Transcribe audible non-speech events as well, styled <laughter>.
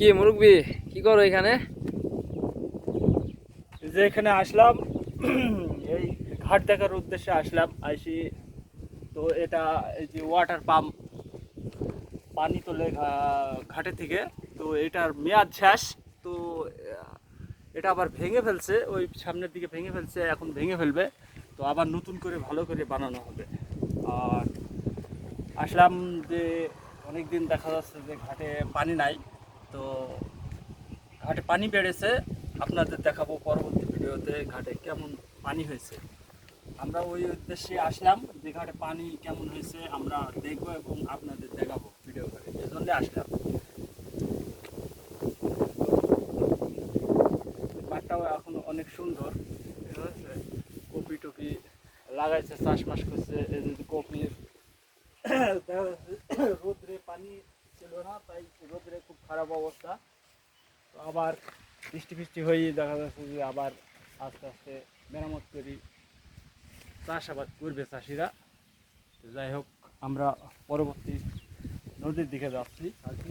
কি মুরব্বি? কি করো এখানে? যে এখানে আসলাম, <clears throat> এই ঘাট দেখার উদ্দেশ্যে আসলাম, আইসি। তো এটা এই যে ওয়াটার পাম্প পানি তোলে ঘাটে থেকে। তো এটার মেয়াদ শেষ। তো এটা আবার ভেঙে ফেলছে, ওই সামনের দিকে ভেঙে ফেলছে, এখন ভেঙে ফেলবে। তো আবার নতুন করে ভালো করে বানানো হবে। আর আসলাম যে অনেক দিন দেখা যাচ্ছে যে ঘাটে পানি নাই। তো ঘাটে পানি বেড়েছে, আপনাদের দেখাবো পরবর্তী ভিডিওতে ঘাটে কেমন পানি হয়েছে। আমরা ওই উদ্দেশ্যে আসলাম যে ঘাটে পানি কেমন হয়েছে, আমরা দেখব এবং আপনাদের দেখাবো ভিডিও করে। এজন্য আসলাম। মাঠটাও এখন অনেক সুন্দর? কপি টপি লাগাইছে, চাষবাস করছে যাচ্ছে <coughs> রোদ্রে পানি ছিল না, তাই রোদ্রে খুব খারাপ অবস্থা। তো আবার বৃষ্টি ফিষ্টি হয়ে দেখা যাচ্ছে যে আবার আস্তে আস্তে মেরামত করি। চাষাবাদ করবে চাষিরা। যাই হোক, আমরা পরবর্তী নদীর দিকে যাচ্ছি। আর কি?